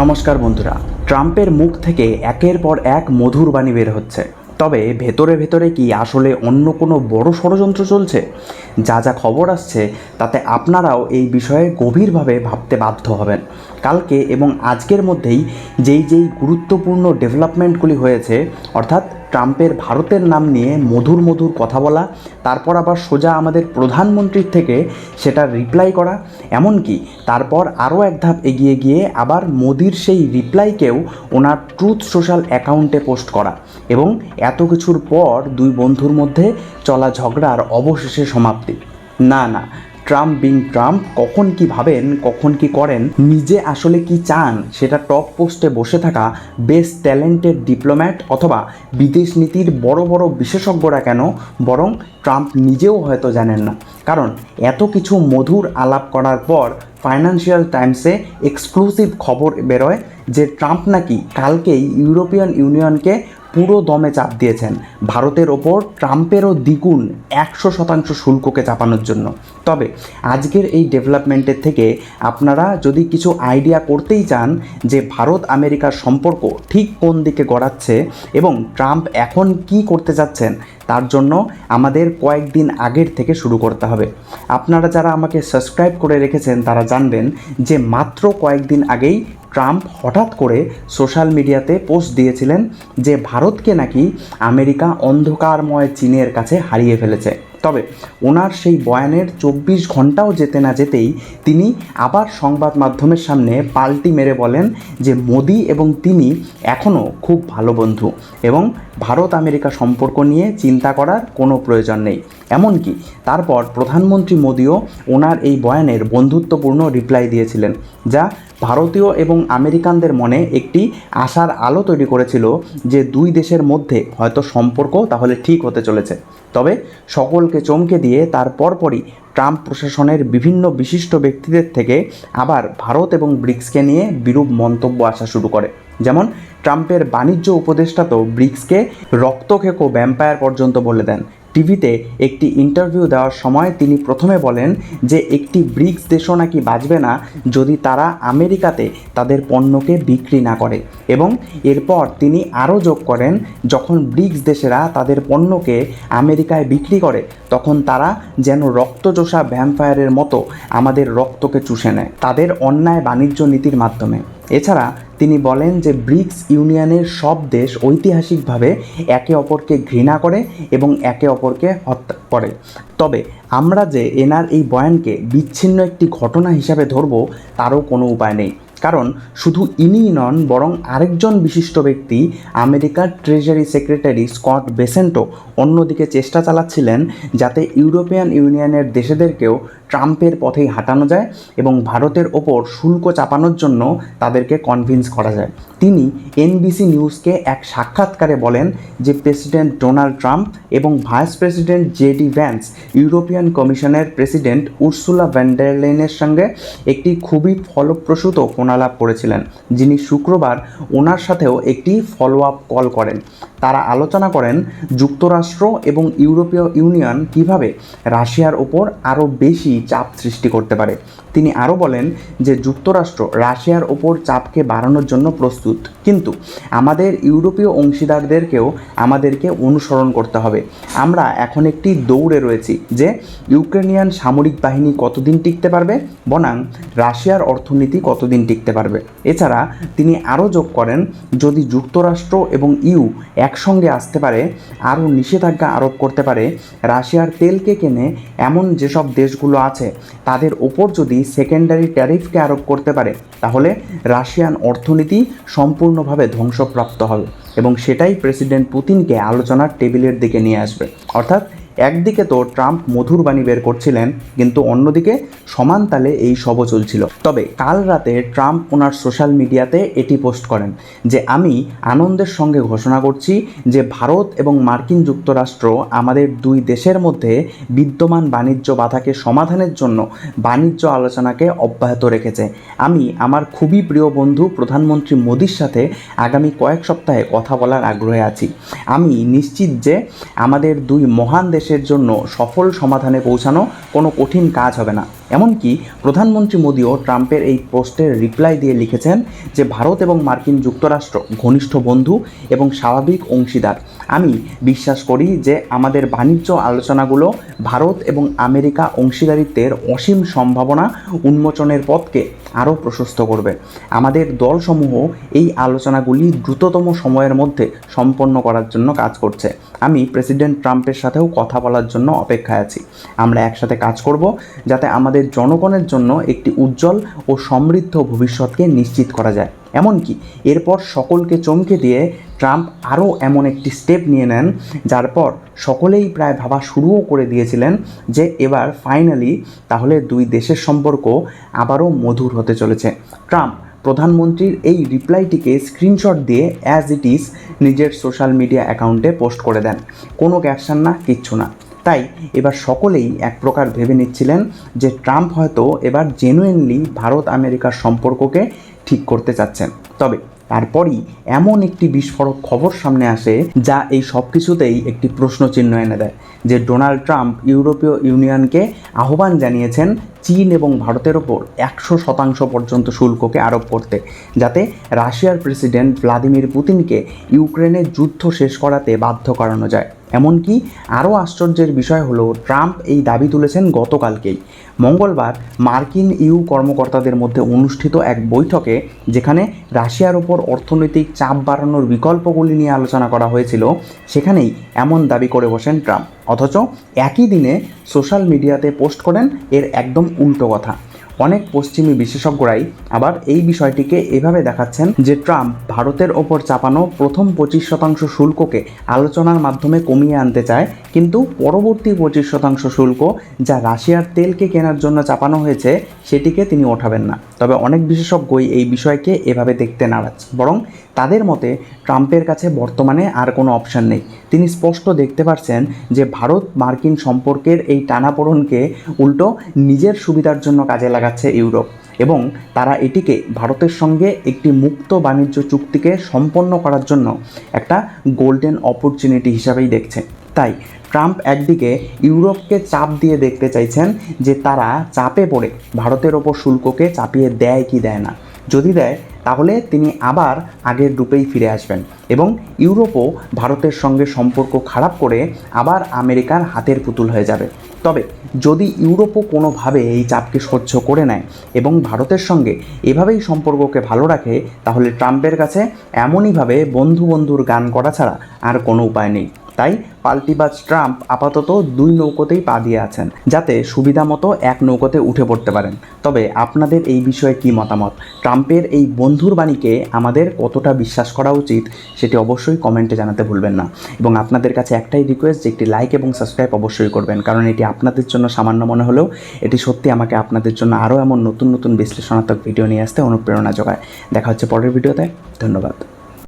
নমস্কার বন্ধুরা, ট্রাম্পের মুখ থেকে একের পর এক মধুর বাণী বের হচ্ছে। তবে ভেতরে ভেতরে কি আসলে অন্য কোনো বড় ষড়যন্ত্র চলছে? যা যা খবর আসছে, তাতে আপনারাও এই বিষয়ে গভীরভাবে ভাবতে বাধ্য হবেন। কালকে এবং আজকের মধ্যেই যেই যেই গুরুত্বপূর্ণ ডেভেলপমেন্টগুলি হয়েছে, অর্থাৎ ট্রাম্পের ভারতের নাম নিয়ে মধুর মধুর কথা বলা, তারপর আবার সোজা আমাদের প্রধানমন্ত্রীর থেকে সেটা রিপ্লাই করা, এমনকি তারপর আরও এক ধাপ এগিয়ে গিয়ে আবার মোদির সেই রিপ্লাইকেও ওনার ট্রুথ সোশ্যাল অ্যাকাউন্টে পোস্ট করা এবং এত কিছুর পর দুই বন্ধুর মধ্যে চলা ঝগড়ার অবশেষে সমাপ্তি। না না ট্রাম্প বিং ট্রাম্প কখন কি ভাবেন, কখন কি করেন, নিজে আসলে কি চান, সেটা টপ পোস্টে বসে থাকা বেস্ট ট্যালেন্টেড ডিপ্লোম্যাট অথবা বিদেশ নীতির বড় বড় বিশেষজ্ঞরা কেন, বরং ট্রাম্প নিজেও হয়তো জানেন না। কারণ এত কিছু মধুর আলাপ করার পর ফাইন্যান্সিয়াল টাইমসে এক্সক্লুসিভ খবর বেরোয় যে ট্রাম্প নাকি কালকেই ইউরোপিয়ান ইউনিয়নকে পুরো দমে চাপ দিয়েছেন। ভারতের ওপর ট্রাম্পেরও দ্বিগুণ একশো শতাংশ শুল্ককে চাপানোর জন্য। তবে আজকের এই ডেভেলপমেন্টের থেকে আপনারা যদি কিছু আইডিয়া করতেই চান যে ভারত আমেরিকার সম্পর্ক ঠিক কোন দিকে গড়াচ্ছে এবং ট্রাম্প এখন কি করতে যাচ্ছেন, তার জন্য আমাদের কয়েকদিন আগের থেকে শুরু করতে হবে। আপনারা যারা আমাকে সাবস্ক্রাইব করে রেখেছেন, তারা জানবেন যে মাত্র কয়েকদিন আগেই ট্রাম্প হঠাৎ করে সোশ্যাল মিডিয়াতে পোস্ট দিয়েছিলেন যে ভারতকে নাকি আমেরিকা অন্ধকারময় চীনের কাছে হারিয়ে ফেলেছে। তবে ওনার সেই বয়ানের চব্বিশ ঘন্টাও যেতে না যেতেই তিনি আবার সংবাদ মাধ্যমের সামনে পাল্টি মেরে বলেন যে মোদি এবং তিনি এখনও খুব ভালো বন্ধু এবং ভারত আমেরিকা সম্পর্ক নিয়ে চিন্তা করার কোনো প্রয়োজন নেই। এমনকি তারপর প্রধানমন্ত্রী মোদিও ওনার এই বয়ানের বন্ধুত্বপূর্ণ রিপ্লাই দিয়েছিলেন, যা ভারতীয় এবং আমেরিকানদের মনে একটি আশার আলো তৈরি করেছিল যে দুই দেশের মধ্যে হয়তো সম্পর্ক তাহলে ঠিক হতে চলেছে। তবে সকলকে চমকে দিয়ে তার পরপরই ট্রাম্প প্রশাসনের বিভিন্ন বিশিষ্ট ব্যক্তিদের থেকে আবার ভারত এবং ব্রিক্সকে নিয়ে বিরূপ মন্তব্য আসা শুরু করে। যেমন, ট্রাম্পের বাণিজ্য উপদেষ্টা তো ব্রিক্সকে রক্তখেকো ভ্যাম্পায়ার পর্যন্ত বলে দেন। টিভিতে একটি ইন্টারভিউ দেওয়ার সময় তিনি প্রথমে বলেন যে একটি ব্রিক্স দেশও নাকি বাঁচবে না যদি তারা আমেরিকাতে তাদের পণ্যকে বিক্রি না করে। এবং এরপর তিনি আরও যোগ করেন, যখন ব্রিক্স দেশেরা তাদের পণ্যকে আমেরিকায় বিক্রি করে, তখন তারা যেন রক্তচোষা ভ্যাম্পায়ারের মতো আমাদের রক্তকে চুষে নেয়। তাদের অন্যায় বাণিজ্য নীতির মাধ্যমে। এছাড়া তিনি বলেন যে ব্রিক্স ইউনিয়নের সব দেশ ঐতিহাসিকভাবে একে অপরকে ঘৃণা করে এবং একে অপরকে হত্যা করে। তবে আমরা যে এনার এই বয়ানকে বিচ্ছিন্ন একটি ঘটনা হিসাবে ধরব, তারও কোনো উপায় নেই। কারণ শুধু ইনিই নন, বরং আরেকজন বিশিষ্ট ব্যক্তি, আমেরিকার ট্রেজারি সেক্রেটারি স্কট বেসেন্টো অন্যদিকে চেষ্টা চালাচ্ছিলেন যাতে ইউরোপিয়ান ইউনিয়নের দেশেদেরকেও ট্রাম্পের পথেই হাঁটানো যায় এবং ভারতের ওপর শুল্ক চাপানোর জন্য তাদেরকে কনভিন্স করা যায়। তিনি এনবিসি নিউজকে এক সাক্ষাৎকারে বলেন যে প্রেসিডেন্ট ডোনাল্ড ট্রাম্প এবং vice president JD Vance European কমিশনের প্রেসিডেন্ট উর্সুলা ভ্যান্ডারলেনের সঙ্গে একটি খুবই ফলপ্রসূত ফোনালাপ করেছিলেন। যিনি শুক্রবার ওনার সাথেও একটি ফলো আপ কল করেন। তারা আলোচনা করেন যুক্তরাষ্ট্র এবং ইউরোপীয় ইউনিয়ন কীভাবে রাশিয়ার ওপর আরও বেশি চাপ সৃষ্টি করতে পারে। তিনি আরও বলেন যে যুক্তরাষ্ট্র রাশিয়ার ওপর চাপকে বাড়ানোর জন্য প্রস্তুত। কিন্তু আমাদের ইউরোপীয় অংশীদারদেরকেও আমাদেরকে অনুসরণ করতে হবে। আমরা এখন একটি দৌড়ে রয়েছি যে ইউক্রেনিয়ান সামরিক বাহিনী কতদিন টিকতে পারবে, বনাং রাশিয়ার অর্থনীতি কতদিন টিকতে পারবে। এছাড়া তিনি আরও যোগ করেন, যদি যুক্তরাষ্ট্র এবং ইউ একসঙ্গে আসতে পারে, আরও নিষেধাজ্ঞা আরোপ করতে পারে, রাশিয়ার তেলকে কেনে এমন যেসব দেশগুলো আছে, তাদের ওপর যদি সেকেন্ডারি ট্যারিফকে আরোপ করতে পারে, তাহলে রাশিয়ান অর্থনীতি সম্পূর্ণভাবে ধ্বংসপ্রাপ্ত হবে এবং সেটাই প্রেসিডেন্ট পুতিনকে আলোচনার টেবিলের দিকে নিয়ে আসবে। অর্থাৎ একদিকে তো ট্রাম্প মধুর বাণী বের করছিলেন, কিন্তু অন্যদিকে সমান তালে এই সবও চলছিল। তবে কাল রাতে ট্রাম্প ওনার সোশ্যাল মিডিয়াতে এটি পোস্ট করেন যে, আমি আনন্দের সঙ্গে ঘোষণা করছি যে ভারত এবং মার্কিন যুক্তরাষ্ট্র আমাদের দুই দেশের মধ্যে বিদ্যমান বাণিজ্য বাধাকে সমাধানের জন্য বাণিজ্য আলোচনাকে অব্যাহত রেখেছে। আমি আমার খুবই প্রিয় বন্ধু প্রধানমন্ত্রী মোদির সাথে আগামী কয়েক সপ্তাহে কথা বলার আগ্রহে আছি। আমি নিশ্চিত যে আমাদের দুই মহান দেশের জন্য সফল সমাধানে পৌঁছানো কোনো কঠিন কাজ হবে না। এমনকি প্রধানমন্ত্রী মোদীও ট্রাম্পের এই পোস্টের রিপ্লাই দিয়ে লিখেছেন যে ভারত এবং মার্কিন যুক্তরাষ্ট্র ঘনিষ্ঠ বন্ধু এবং স্বাভাবিক অংশীদার। আমি বিশ্বাস করি যে আমাদের বাণিজ্য আলোচনাগুলো ভারত এবং আমেরিকা অংশীদারিত্বের অসীম সম্ভাবনা উন্মোচনের পথকে আরও প্রশস্ত করবে। আমাদের দলসমূহ এই আলোচনাগুলি দ্রুততম সময়ের মধ্যে সম্পন্ন করার জন্য কাজ করছে। আমি প্রেসিডেন্ট ট্রাম্পের সাথেও কথা বলার জন্য অপেক্ষায় আছি। আমরা একসাথে কাজ করব যাতে আমাদের জনগণের জন্য একটি উজ্জ্বল ও সমৃদ্ধ ভবিষ্যৎকে নিশ্চিত করা যায়। এমনকি এরপর সকলকে চমকে দিয়ে ট্রাম্প আরও এমন একটি স্টেপ নিয়ে নেন, যার পর সকলেই প্রায় ভাবা শুরুও করে দিয়েছিলেন যে এবার ফাইনালি তাহলে দুই দেশের সম্পর্ক আবারও মধুর হতে চলেছে। ট্রাম্প প্রধানমন্ত্রীর এই রিপ্লাইটিকে স্ক্রিনশট দিয়ে অ্যাজ ইট ইজ নিজের সোশ্যাল মিডিয়া অ্যাকাউন্টে পোস্ট করে দেন। কোনো ক্যাপশন না, কিচ্ছু না। তাই এবার সকলেই এক প্রকার ভেবে নিচ্ছিলেন যে ট্রাম্প হয়তো এবার জেনুইনলি ভারত আমেরিকার সম্পর্ককে ঠিক করতে চাচ্ছেন। তবে তারপরই এমন একটি বিস্ফোরক খবর সামনে আসে যা এই সব কিছুতেই একটি প্রশ্নচিহ্ন এনে দেয়, যে ডোনাল্ড ট্রাম্প ইউরোপীয় ইউনিয়নকে আহ্বান জানিয়েছেন চীন এবং ভারতের ওপর একশো শতাংশ পর্যন্ত শুল্ককে আরোপ করতে, যাতে রাশিয়ার প্রেসিডেন্ট ভ্লাদিমির পুতিনকে ইউক্রেনের যুদ্ধ শেষ করাতে বাধ্য করানো যায়। এমনকি আরও আশ্চর্যের বিষয় হলো, ট্রাম্প এই দাবি তুলেছেন গতকালকেই। মঙ্গলবার মার্কিন ইউ কর্মকর্তাদের মধ্যে অনুষ্ঠিত এক বৈঠকে, যেখানে রাশিয়ার ওপর অর্থনৈতিক চাপ বাড়ানোর বিকল্পগুলি নিয়ে আলোচনা করা হয়েছিল, সেখানেই এমন দাবি করে বসেন ট্রাম্প। অথচ একই দিনে সোশ্যাল মিডিয়াতে পোস্ট করেন, এর একদম উল্টো কথা। অনেক পশ্চিমী বিশেষজ্ঞরাই আবার এই বিষয়টিকে এভাবে দেখাচ্ছেন যে ট্রাম্প ভারতের ওপর চাপানো প্রথম পঁচিশ শতাংশ শুল্ককে আলোচনার মাধ্যমে কমিয়ে আনতে চায়, কিন্তু পরবর্তী পঁচিশ শতাংশ শুল্ক যা রাশিয়ার তেলকে কেনার জন্য চাপানো হয়েছে, সেটিকে তিনি ওঠাবেন না। তবে অনেক বিশেষজ্ঞই এই বিষয়কে এভাবে দেখতে নারাজ। বরং তাদের মতে, ট্রাম্পের কাছে বর্তমানে আর কোনো অপশন নেই। তিনি স্পষ্ট দেখতে পারছেন যে ভারত মার্কিন সম্পর্কের এই টানাপোড়নকে উল্টো নিজের সুবিধার জন্য কাজে লাগাচ্ছে ইউরোপ এবং তারা এটিকে ভারতের সঙ্গে একটি মুক্ত বাণিজ্য চুক্তিকে সম্পন্ন করার জন্য একটা গোল্ডেন অপরচুনিটি হিসাবেই দেখছে। তাই ট্রাম্প একদিকে ইউরোপকে চাপ দিয়ে দেখতে চাইছেন যে তারা চাপে পড়ে ভারতের ওপর শুল্ককে চাপিয়ে দেয় কি দেয় না। যদি দেয়, তাহলে তিনি আবার আগের রূপেই ফিরে আসবেন এবং ইউরোপও ভারতের সঙ্গে সম্পর্ক খারাপ করে আবার আমেরিকার হাতের পুতুল হয়ে যাবে। তবে যদি ইউরোপও কোনোভাবে এই চাপকে সহ্য করে নেয় এবং ভারতের সঙ্গে এভাবেই সম্পর্ককে ভালো রাখে, তাহলে ট্রাম্পের কাছে এমনইভাবে বন্ধু বন্ধুর গান করা ছাড়া আর কোনো উপায় নেই। তাই পাল্টিবাজ ট্রাম্প আপাতত দুই নৌকোতেই পা দিয়ে আছেন, যাতে সুবিধা মতো এক নৌকোতে উঠে পড়তে পারেন। তবে আপনাদের এই বিষয়ে কি মতামত? ট্রাম্পের এই বন্ধুর বাণীকে আমাদের কতটা বিশ্বাস করা উচিত সেটি অবশ্যই কমেন্টে জানাতে ভুলবেন না। এবং আপনাদের কাছে একটাই রিকোয়েস্ট যে একটি লাইক এবং সাবস্ক্রাইব অবশ্যই করবেন, কারণ এটি আপনাদের জন্য সামান্য মনে হলেও এটি সত্যি আমাকে আপনাদের জন্য আরও এমন নতুন নতুন বিশ্লেষণাত্মক ভিডিও নিয়ে আসতে অনুপ্রেরণা যোগায়। দেখা হচ্ছে পরের ভিডিওতে ধন্যবাদ।